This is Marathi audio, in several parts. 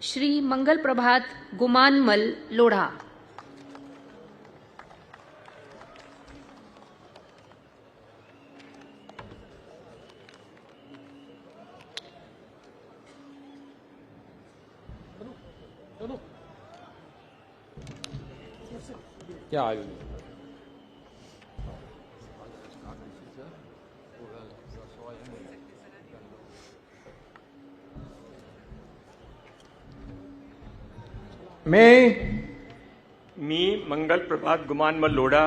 श्री मंगल प्रभात गुमानमल लोढ़ा। क्या आयु मैं मी मंगल प्रभात गुमान लोढा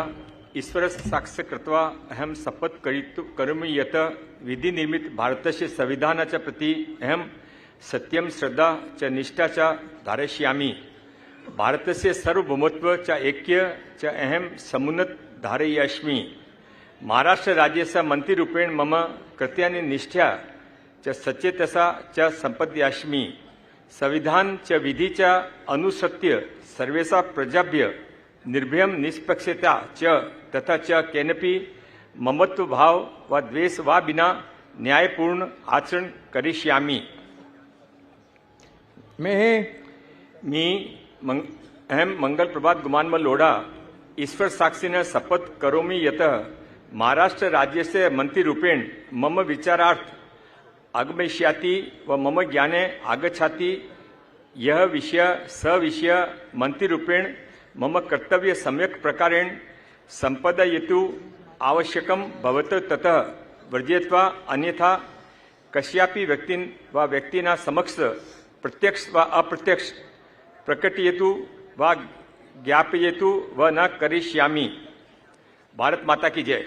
ईश्वर साक्ष कृत्वा अहम शपथ करितु करोमि यत विधी निर्मित भारतस्य संविधानाच्या प्रति अहम सत्यम श्रद्धा च निष्ठा च धारयिष्यामि। भारतस्य सर्वभौमत्व च ऐक्य च अहम समुन्नत धारयिष्यामि। महाराष्ट्र राज्याचा मन्त्रिरूपेण मम कृत्यानि निष्ठा च सचेतसा च संपद्याश्मी संविधान च विधी च अनुसत्य सर्वेषा प्रजाभ्य निर्भयं निष्पक्षता च तथा च केनपि ममत्व भाव व द्वेष वा विना न्यायपूर्ण आचरण करिष्यामि। मैं मी मंग अहम मंगल प्रभात गुमानमल लोढा ईश्वर साक्षीनं शपथ करोमि यतः महाराष्ट्र राज्यस्य मन्त्रिरूपेण मम विचारार्थ आगमिष्याति व मम ज्ञाने आगच्छाति। यह विषय स विषय मन्त्रिरूपेण मम कर्तव्य सम्यक् प्रकारेण संपदयतु आवश्यकं भवत ततः। वर्जयत्वा अन्यथा कस्यापि व्यक्तीं वा व्यक्तींना समक्ष प्रत्यक्ष वा अप्रत्यक्ष प्रकटयतु वा ज्ञापयतु व न करिष्यामि। भारत माता की जय।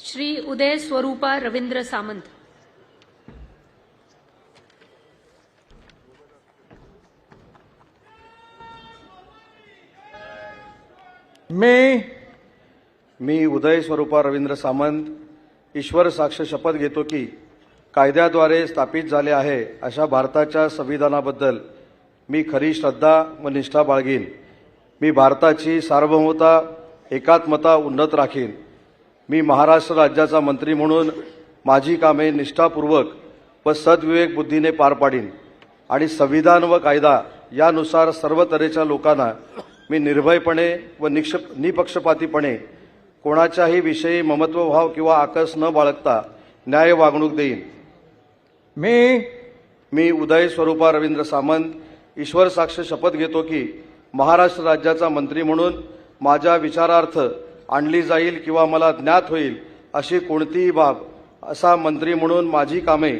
श्री उदय स्वरूपा रवींद्र सामंत। मी मी उदय स्वरूपा रवींद्र सामंत ईश्वर साक्ष शपथ घेतो की कायद्याद्वारे स्थापित झाले आहे अशा भारताच्या संविधानाबद्दल मी खरी श्रद्धा व निष्ठा बाळगीन. मी भारताची सार्वभौमता एकात्मता उन्नत राखीन. मी महाराष्ट्र राज्याचा मंत्री म्हणून माझी कामे निष्ठापूर्वक व सद्विवेक बुद्धीने पार पाडीन. आणि संविधान व कायदा यानुसार सर्व तऱ्हेच्या लोकांना मी निर्भयपणे व निक्ष निपक्षपातीपणे कोणाच्याही विषयी ममत्वभाव किंवा आकस न बाळगता न्याय वागणूक देईन. मैं मी उदय स्वरूपा रवींद्र सामंत ईश्वर साक्ष शपथ घेतो की महाराष्ट्र राज्याचा मंत्री म्हणून माझ्या विचारार्थ आणली जाईल किंवा मला ज्ञात होईल अशी कोणतीही बाब असा मंत्री म्हणून माझी कामे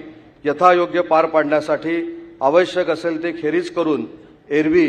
यथायोग्य पार पाडण्यासाठी आवश्यक असेल ते खेरीज करून एरवी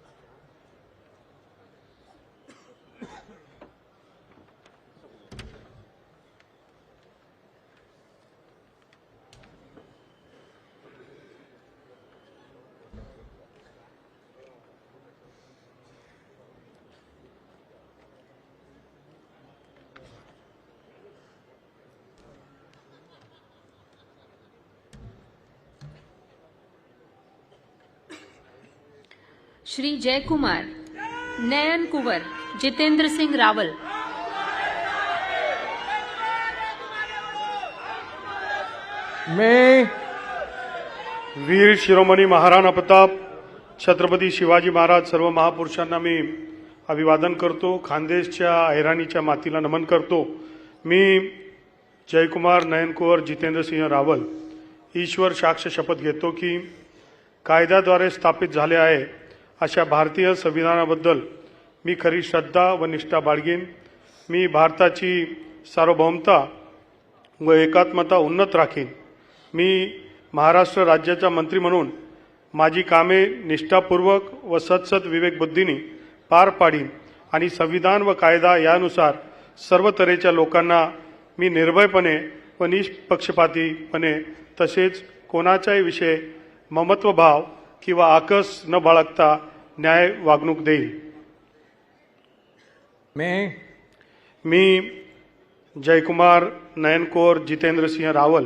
श्री जयकुमार नयन कुवर जितेंद्र सिंग रावल. मैं वीर शिरोमणी महाराणा प्रताप छत्रपती शिवाजी महाराज सर्व महापुरुषांना मी अभिवादन करतो खानदेशच्या ऐराणीच्या मातीला नमन करतो. मी जयकुमार नयनकुवर जितेंद्रसिंह रावल ईश्वर साक्ष शपथ घेतो की कायद्याद्वारे स्थापित झाले आहे. अशा भारतीय संविधानाबद्दल मी खरी श्रद्धा व निष्ठा बाळगीन. मी भारताची सार्वभौमता व एकात्मता उन्नत राखीन. मी महाराष्ट्र राज्याचा मंत्री म्हणून माझी कामे निष्ठापूर्वक व सतसत विवेकबुद्धीने पार पाडीन आणि संविधान व कायदा यानुसार सर्व तऱ्हेच्या लोकांना मी निर्भयपणे व निष्पक्षपातीपणे तसेच कोणाच्याही विषय ममत्वभाव किंवा आकस न बाळगता न्याय वागणूक देईल. मैं मी जयकुमार नयनकोर जितेंद्रसिंह रावल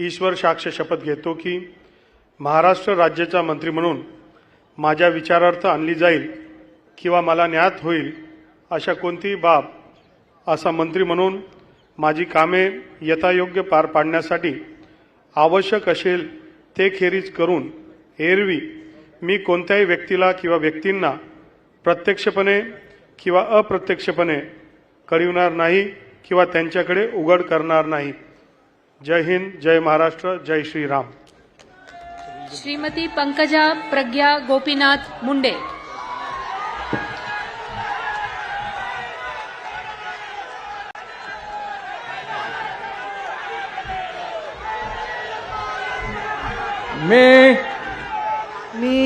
ईश्वर साक्ष शपथ घेतो की महाराष्ट्र राज्याचा मंत्री म्हणून माझ्या विचारार्थ आणली जाईल किंवा मला ज्ञात होईल अशा कोणतीही बाब असा मंत्री म्हणून माझी कामे यथायोग्य पार पाडण्यासाठी आवश्यक असेल ते खेरीज करून एरवी मी कोणत्याही व्यक्तीला किंवा व्यक्तींना प्रत्यक्षपणे किंवा अप्रत्यक्षपणे कळविणार नाही किंवा त्यांच्याकडे उघड करणार नाही. जय हिंद जय महाराष्ट्र जय श्रीराम. श्रीमती पंकजा प्रज्ञा गोपीनाथ मुंडे. मैं मी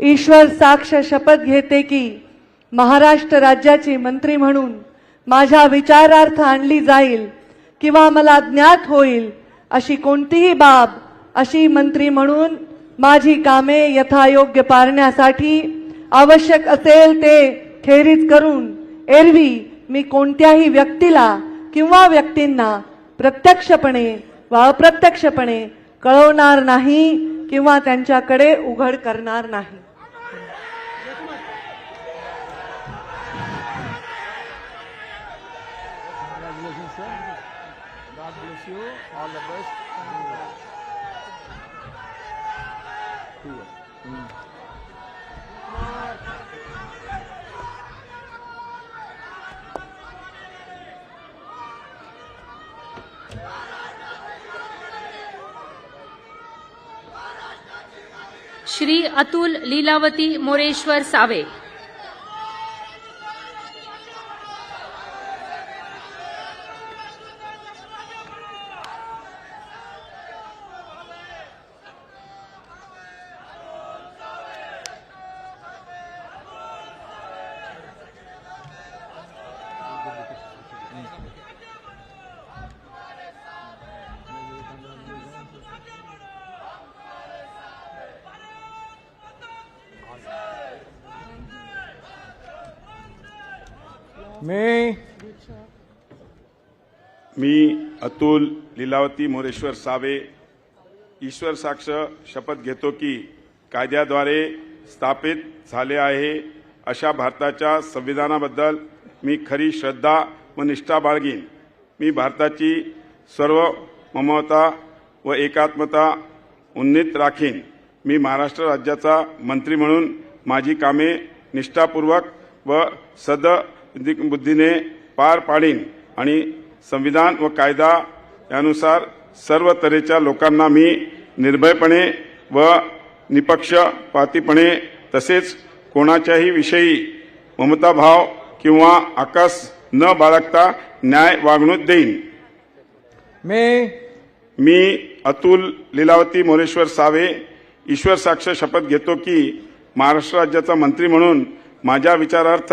ईश्वर साक्ष शपथ घेते की महाराष्ट्र राज्याची मंत्री म्हणून माझ्या विचारार्थ आणली जाईल किंवा मला ज्ञात होईल अशी कोणतीही बाब अशी मंत्री म्हणून माझी कामे यथायोग्य पारण्यासाठी आवश्यक असेल ते खेरीज करून एरवी मी कोणत्याही व्यक्तीला किंवा व्यक्तींना प्रत्यक्षपणे व अप्रत्यक्षपणे कळवणार नाही किंवा त्यांच्याकडे उघड करणार नाही. श्री अतुल लीलावती मोरेश्वर सावे. मी मी अतुल लीलावती मोरेश्वर सावे ईश्वर साक्ष शपथ घेतो की कायद्याद्वारे स्थापित झाले आहे अशा भारताच्या संविधानाबद्दल मी खरी श्रद्धा व निष्ठा बाळगीन. मी भारताची सर्व ममता व एकात्मता उन्नीत राखीन. मी महाराष्ट्र राज्याचा मंत्री म्हणून माझी कामे निष्ठापूर्वक व सद बुद्धीने पार पाडीन आणि संविधान व कायदा यानुसार सर्व तऱ्हेच्या लोकांना मी निर्भयपणे व निपक्षपातीपणे तसेच कोणाच्याही विषयी ममताभाव किंवा आकास न बाळगता न्याय वागणूक देईन. मी मी अतुल लीलावती मोरेश्वर सावे ईश्वर साक्ष शपथ घेतो की महाराष्ट्र राज्याचा मंत्री म्हणून माझ्या विचारार्थ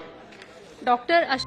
डॉक्टर अश